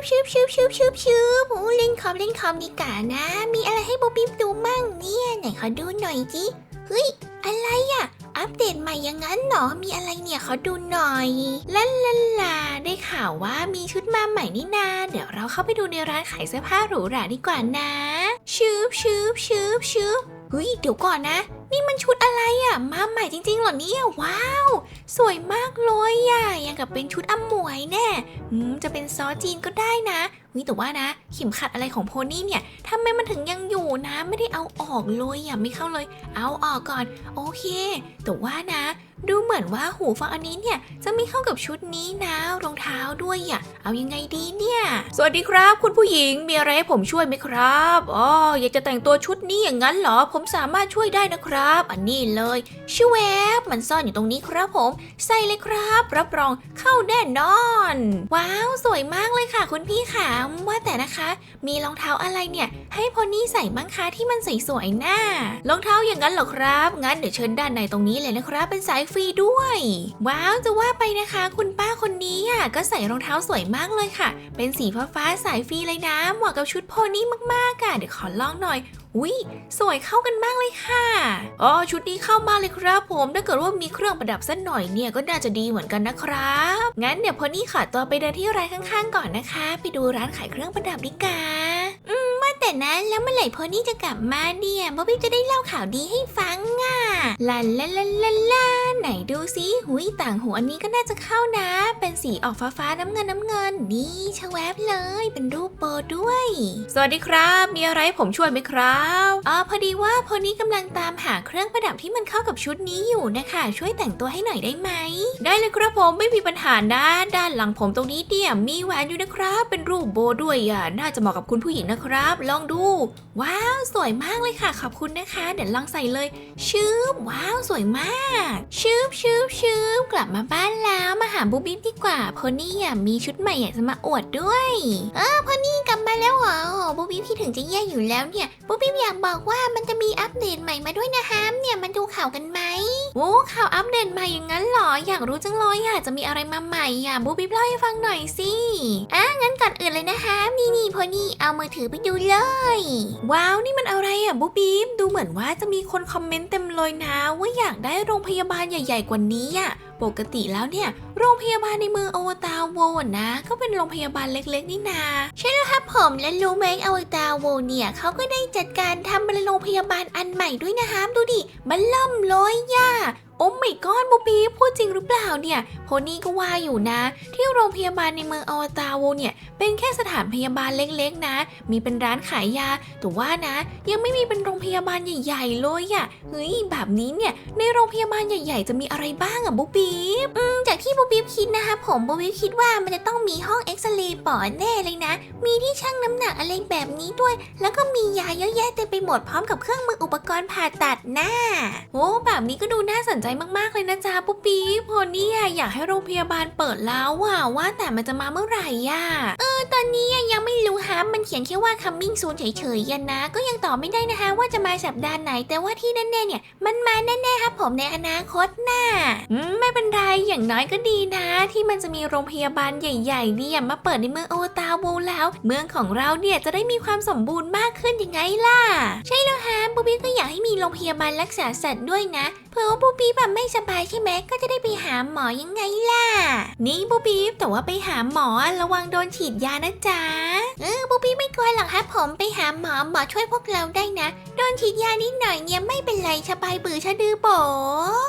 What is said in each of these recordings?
บชืบชืบชืบชืบชืบโอ้เล่นคอมเล่นคอมดีกว่านะ มีอะไรให้โบปิ๊บดูมั่งเนี่ยไหนขอดูหน่อยจิเฮ้ยอะไรอะอัปเดตใหม่อยังงั้นเหรอมีอะไรเนี่ยขอดูหน่อยลาลาลาได้ข่าวว่ามีชุดมาใหม่นี่นา เดี๋ยวเราเข้าไปดูในร้านขายเสื้อผ้าหรูหราดีกว่านะ ชืบชืบชืบชืบเฮ้ยเดี๋ยวก่อนนะ นี่มันชุดอะไรอะมาใหม่จริงๆเหรอเนี่ยว้าว สวยมากเลยอะยังกับเป็นชุดอมวยแน่อืมจะเป็นซอสจีนก็ได้นะเฮ้ยแต่ว่านะเข็มขัดอะไรของโพนี่เนี่ยทำไมมันถึงยังอยู่นะ ไม่ได้เอาออกเลยอะไม่เข้าเลย เอาออกก่อน โอเค แต่ว่านะ ดูเหมือนว่าหูฟังอันนี้เนี่ยจะไม่เข้ากับชุดนี้นะรองเท้าด้วยอะเอายังไงดีเนี่ย สวัสดีครับ คุณผู้หญิงมีอะไรให้ผมช่วยไหมครับอ๋ออยากจะแต่งตัวชุดนี้อย่างนั้นเหรอ ผมสามารถช่วยได้นะครับ อันนี้เลยชวบมันซ่อนอยู่ตรงนี้ครับผม ใส่เลยครับ รับรองเข้าแน่นอน ว้าว สวยมากเลยค่ะ คุณพี่ค่ะว่าแต่นะคะ มีรองเท้าอะไรเนี่ย ให้พอนี่ใส่บ้างคะที่มันสวยๆน่ารองเท้าอย่างนั้นเหรอครับงั้นเดี๋ยวเชิญด้านในตรงนี้เลยนะครับเป็นสายฟรีด้วย ว้าวจะว่าไปนะคะ คุณป้าคนนี้อะก็ใส่รองเท้าสวยมากเลยค่ะ เป็นสีฟ้าๆสายฟรีเลยนะเหมาะกับชุดโพนี่มากๆอะเดี๋ยวขอลองหน่อยอุ้ยสวยเข้ากันมากเลยค่ะอ๋อชุดนี้เข้ามาเลยครับผมถ้าเกิดว่ามีเครื่องประดับสักหน่อยเนี่ยก็น่าจะดีเหมือนกันนะครับงั้นเดี๋ยวพอนี่ขอตัวไปเดินที่ร้านข้างๆ ก่อนนะคะ ไปดูร้านขายเครื่องประดับดีกว่าอืมว่าแต่นะแล้วเมื่อไหร่พอนี่จะกลับมาเนี่ยบ๊อบบี้จะได้เล่าข่าวดีให้ฟังอะ ลาลาลาลาลาไหนดูซิหุยต่างหูอันนี้ก็น่าจะเข้านะ เป็นสีออกฟ้าๆน้ำเงินน้ำเงิน นี่ชะแวบเลย เป็นรูปโบด้วย สวัสดีครับ มีอะไรผมช่วยไหมครับอ๋อพอดีว่าพอนี้กำลังตามหาเครื่องประดับที่มันเข้ากับชุดนี้อยู่นะคะ ช่วยแต่งตัวให้หน่อยได้ไหม ได้เลยครับผมไม่มีปัญหานะด้านหลังผมตรงนี้เนี่ยมีแหวนอยู่นะครับ เป็นรูปโบด้วยอะน่าจะเหมาะกับคุณผู้หญิงนะครับ ลองดู ว้าว สวยมากเลยค่ะ ขอบคุณนะคะ เดี๋ยวลองใส่เลย ชื่อบว้าวสวยมาก ชืบชืบชืบกลับมาบ้านแล้วมาหาบูบี้ดีกว่าพอนี่อะมีชุดใหม่อยากจะมาอวดด้วย เออพอนี่กลับมาแล้วเหรอโอ้บูบี้พี่ถึงจะแย่อยู่แล้วเนี่ยบูบี้อยากบอกว่ามันจะมีอัปเดตใหม่มาด้วยนะฮามเนี่ยมันดูข่าวกันไหมโอ้ข่าวอัปเดตใหม่อย่างนั้นเหรออยากรู้จังเลยอะจะมีอะไรมาใหม่อะบูบี้เล่าให้ฟังหน่อยสิอะงั้นก่อนอื่นเลยนะฮามนี่นี่พอนี่เอามือถือไปดูเลย ว้าวนี่มันอะไรอะบูบี้ดูเหมือนว่าจะมีคนคอมเมนต์เต็มเลยนะว่าอยากได้โรงพยาบาลใหญ่ ๆ กว่านี้อะ ปกติแล้วเนี่ย โรงพยาบาลในเมืองอวตารโวนะ ก็เป็นโรงพยาบาลเล็กๆนี่นา ใช่แล้วครับผมและรู้ไหมอวตารโวเนี่ยเขาก็ได้จัดการทำเป็นโรงพยาบาลอันใหม่ด้วยนะฮามดูดิมันล่มลอยย่าโอ้ไม่ก้อนบูบีพูดจริงหรือเปล่าเนี่ยโพนี่ก็ว่าอยู่นะ ที่โรงพยาบาลในเมืองอวตารโวเนี่ยเป็นแค่สถานพยาบาลเล็กๆนะ มีเป็นร้านขายยาแต่ว่านะ ยังไม่มีเป็นโรงพยาบาลใหญ่ ๆ เลยอะเฮ้ยแบบนี้เนี่ยในโรงพยาบาลใหญ่ ๆ จะมีอะไรบ้างอะบุ๊บบีบอืมจากที่บุ๊บบีบคิดนะคะ ผมบุ๊บบีบคิดว่ามันจะต้องมีห้องเอ็กซเรย์ปอดแน่เลยนะ มีที่ชั่งน้ำหนักอะไรแบบนี้ด้วย แล้วก็มียาเยอะแยะเต็มไปหมดพร้อมกับเครื่องมืออุปกรณ์ผ่าตัดนะโอ้แบบนี้ก็ดูน่าสนใจมากๆเลยนะจ๊ะปุ๊บปีบพอเนี่ยอยากให้โรงพยาบาลเปิดแล้วว่าว่าแต่มันจะมาเมื่อไหร่อะเออ ตอนนี้ยังไม่รู้ฮะมันเขียนแค่ว่า coming soon เฉยๆยันนะ ก็ยังตอบไม่ได้นะคะ ว่าจะมาสัปดาห์ไหน แต่ว่าที่แน่ๆเนี่ย มันมาแน่ๆครับผมในอนาคตน่ะไม่เป็นไรอย่างน้อยก็ดีนะ ที่มันจะมีโรงพยาบาลใหญ่ๆเนี่ยมาเปิดในเมืองโอตาโวแล้ว เมืองของเราเนี่ยจะได้มีความสมบูรณ์มากขึ้นยังไงล่ะ ใช่แล้วฮะบูบี้ก็อยากให้มีโรงพยาบาลรักษาสัตว์ด้วยนะเผื่อว่าบูบีแบบไม่สบายใช่ไหมก็จะได้ไปหาหมอยังไงล่ะ นี่บูบีแต่ว่าไปหาหมอระวังโดนฉีดยานะจ๊ะเออบูบีไม่กลัวหรอกครับผมไปหาหมอหมอช่วยพวกเราได้นะ โดนฉีดยานิดหน่อยเนี่ยไม่เป็นไรสบายบือชะดือโบ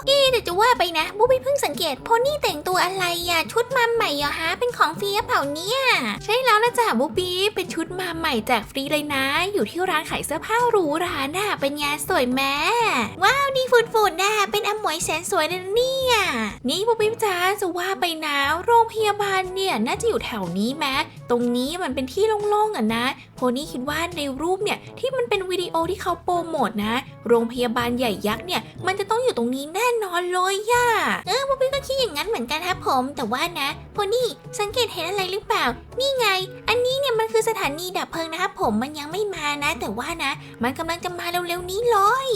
นี่เดี๋ยวจะว่าไปนะบูบีเพิ่งสังเกตโพนี่แต่งตัวอะไรอะชุดมาใหม่เหรอฮะเป็นของฟรีเปล่าเนี่ยใช่แล้วนะจ๊ะบูบีเป็นชุดมาใหม่แจกฟรีเลยนะ อยู่ที่ร้านขายเสื้อผ้าหรูหราน่ะเป็นยาสวยแม่ว้าวนี่ฝุ่นๆนะเป็นอมวยแสนสวยเลยนะเนี่ย นี่บูบี้จ้าจะว่าไปนะโรงพยาบาลเนี่ยน่าจะอยู่แถวนี้แม้ตรงนี้มันเป็นที่โล่งๆอะนะโพนี่คิดว่าในรูปเนี่ยที่มันเป็นวิดีโอที่เขาโปรโมทนะ โรงพยาบาลใหญ่ยักษ์เนี่ยมันจะต้องอยู่ตรงนี้แน่นอนเลยย่าเออพวกพี่ก็คิดอย่างนั้นเหมือนกันครับผม แต่ว่านะโพนี่สังเกตเห็นอะไรหรือเปล่า นี่ไง อันนี้เนี่ยมันคือสถานีดับเพลิงนะครับผมมันยังไม่มานะ แต่ว่านะ มันกำลังจะมาเร็วๆนี้เลย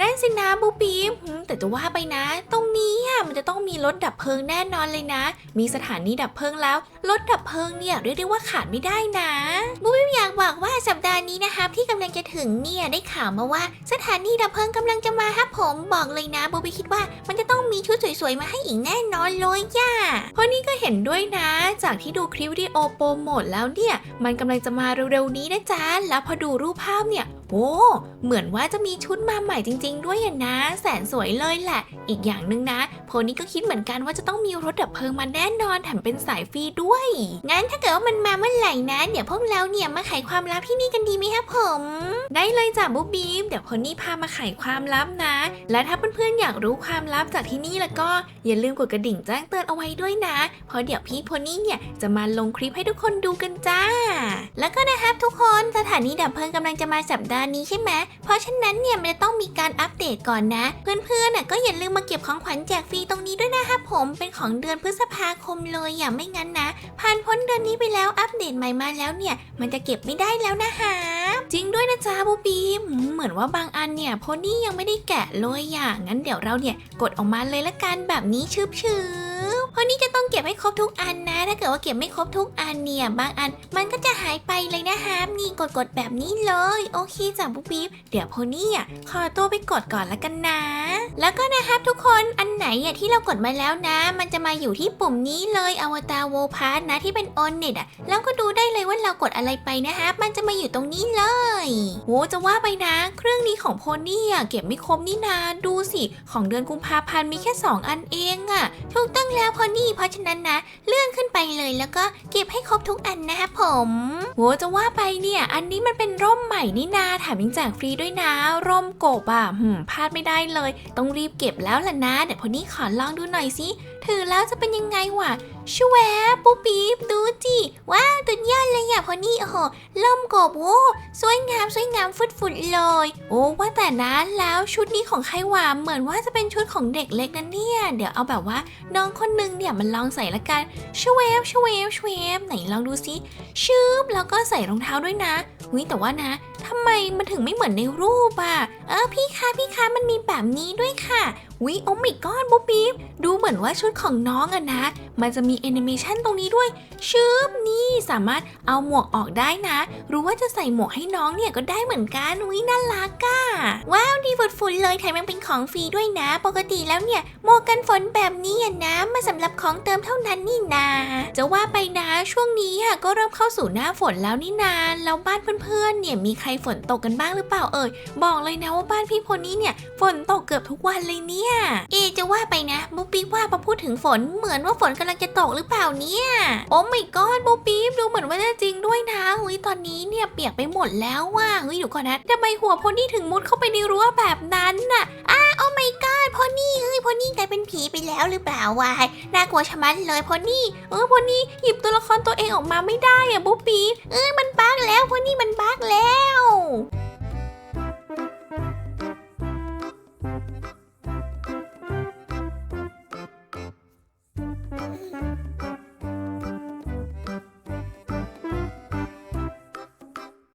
นั่นสินะบูปีมแต่จะว่าไปนะ ตรงนี้อะมันจะต้องมีรถดับเพลิงแน่นอนเลยนะ มีสถานีดับเพลิงแล้ว รถดับเพลิงเนี่ยเรียกได้ว่าขาดไม่ได้นะบูบิมอยากบอกว่าสัปดาห์นี้นะครับที่กำลังจะถึงเนี่ยได้ข่าวมาว่า สถานีดับเพลิงกำลังจะมาครับผมบอกเลยนะบูบิคิดว่ามันจะต้องมีชุดสวยๆมาให้อีกแน่นอนเลยย่าเพราะนี่ก็เห็นด้วยนะ จากที่ดูคลิปวิดีโอโปรโมทแล้วเนี่ยมันกำลังจะมาเร็วๆนี้นะจ๊ะแล้วพอดูรูปภาพเนี่ย อ้เหมือนว่าจะมีชุดมาใหม่จริง ๆ ด้วยอะนะ แสนสวยเลยแหละ อีกอย่างหนึ่งนะ โพนี่ก็คิดเหมือนกันว่าจะต้องมีรถดับเพลิงมาแน่นอนแถมเป็นสายฟรีด้วย งั้นถ้าเกิดว่ามันมาเมื่อไหร่นะ เดี๋ยวพวกเราเนี่ยมาไขความลับที่นี่กันดีไหมครับผม ได้เลยจ้ะบุ๊บบีมเดี๋ยวโพนี่พามาไขความลับนะ และถ้าเพื่อนๆอยากรู้ความลับจากที่นี่แล้วก็อย่าลืมกดกระดิ่งแจ้งเตือนเอาไว้ด้วยนะ เพราะเดี๋ยวพี่โพนี่เนี่ยจะมาลงคลิปให้ทุกคนดูกันจ้า แล้วก็นะครับทุกคนสถานีดับเพลิงกำลังจะมาสัปดาห์นี้ใช่ไหมเพราะฉะนั้นเนี่ยมันจะต้องมีการอัปเดตก่อนนะ เพื่อนๆน่ะก็อย่าลืมมาเก็บของขวัญแจกฟรีตรงนี้ด้วยนะครับผมเป็นของเดือนพฤษภาคมเลยอย่าไม่งั้นนะ ผ่านพ้นเดือนนี้ไปแล้วอัปเดตใหม่มาแล้วเนี่ย มันจะเก็บไม่ได้แล้วนะฮะจริงด้วยนะจ๊ะบูบีเหมือนว่าบางอันเนี่ยโพนี่ยังไม่ได้แกะเลยอะงั้นเดี๋ยวเราเนี่ยกดออกมาเลยละกันแบบนี้ชืบชืบ เพราะนี่จะต้องเก็บให้ครบทุกอันนะ ถ้าเกิดว่าเก็บไม่ครบทุกอันเนี่ย บางอันมันก็จะหายไปเลยนะฮะนี่กดกดๆแบบนี้เลย โอเคจ้ะบูบีมเดี๋ยวโพนี่อะขอตัวไปกดก่อนละกันนะ แล้วก็นะครับทุกคนอันไหนอะที่เรากดมาแล้วนะ มันจะมาอยู่ที่ปุ่มนี้เลยอวตารโวพาร์นะที่เป็นออนเน็ตอะแล้วก็ดูได้เลยว่าเรากดอะไรไปนะคะมันจะมาอยู่ตรงนี้เลยโหจะว่าไปนะ เครื่องนี้ของโพนี่อะเก็บไม่ครบนี่นาดูสิ ของเดือนกุมภาพันธ์มีแค่ 2 อันเองอะถูกต้องแล้วโพนี่ เพราะฉะนั้นนะเลื่อนขึ้นไปเลยแล้วก็เก็บให้ครบทุกอันนะคะผมโหจะว่าไปเนี่ย อันนี้มันเป็นร่มใหม่นี่นาแถมยังแจกฟรีด้วยนะ ร่มกบอะหืมพลาดไม่ได้เลย ต้องรีบเก็บแล้วล่ะนะเดี๋ยวโพนี่ขอลองดูหน่อยสิถือแล้วจะเป็นยังไงวะ ชวบปุ๊บปี๊บดูจิว้าวตุนยอดเลยอะพอนี่โอ้โหล่มกบโอ้สวยงามสวยงามฟุดฟุดเลย โอ้ว่าแต่นะแล้วชุดนี้ของใครวะเหมือนว่าจะเป็นชุดของเด็กเล็กนะเนี่ย เดี๋ยวเอาแบบว่าน้องคนนึงเนี่ยมันลองใส่ละกันชวบชวบชวบไหนลองดูสิชืบแล้วก็ใส่รองเท้าด้วยนะหุยแต่ว่านะทำไมมันถึงไม่เหมือนในรูปอะเออพี่คะพี่คะมันมีแบบนี้ด้วยค่ะ วิโอม่ก้อนบุ๊บปี๊บดูเหมือนว่าชุดของน้องอะนะ มันจะมีแอนิเมชันตรงนี้ด้วยชืบนี่สามารถเอาหมวกออกได้นะหรือว่าจะใส่หมวกให้น้องเนี่ยก็ได้เหมือนกันวิน่ารักอะว้าวดีฝุดฝุ่นเลยแถมยังเป็นของฟรีด้วยนะ ปกติแล้วเนี่ยหมวกกันฝนแบบนี้อะนะมาสำหรับของเติมเท่านั้นนี่นาจะว่าไปนะช่วงนี้อะก็เริ่มเข้าสู่หน้าฝนแล้วนี่นาแล้วบ้านเพื่อนๆเนี่ยมีใครฝนตกกันบ้างหรือเปล่าเอ่ยบอกเลยนะว่าบ้านพี่พลนี่เนี่ยฝนตกเกือบทุกวันเลยเนี่ยเอจะว่าไปนะบุ๊บปิ๊บว่าพอพูดถึงฝนเหมือนว่าฝนกำลังจะตกหรือเปล่าเนี่ย โอ้ไม่กอดบุ๊บปิ๊บดูเหมือนว่าจะจริงด้วยนะเฮ้ยตอนนี้เนี่ยเปียกไปหมดแล้วว่ะเฮ้ยเดี๋ยวก่อนนะทำไมหัวพอนี่ถึงมุดเข้าไปในรั้วแบบนั้นน่ะอ้าโอ้ไม่กอดพอนี่เอ้ยพอนี่กลายเป็นผีไปแล้วหรือเปล่าวะน่ากลัวชะมัดเลยพอนี่เออพอนี่หยิบตัวละครตัวเองออกมาไม่ได้อะบุ๊บปิ๊บเอ้ยมันบั๊กแล้วพอนี่มันบั๊ก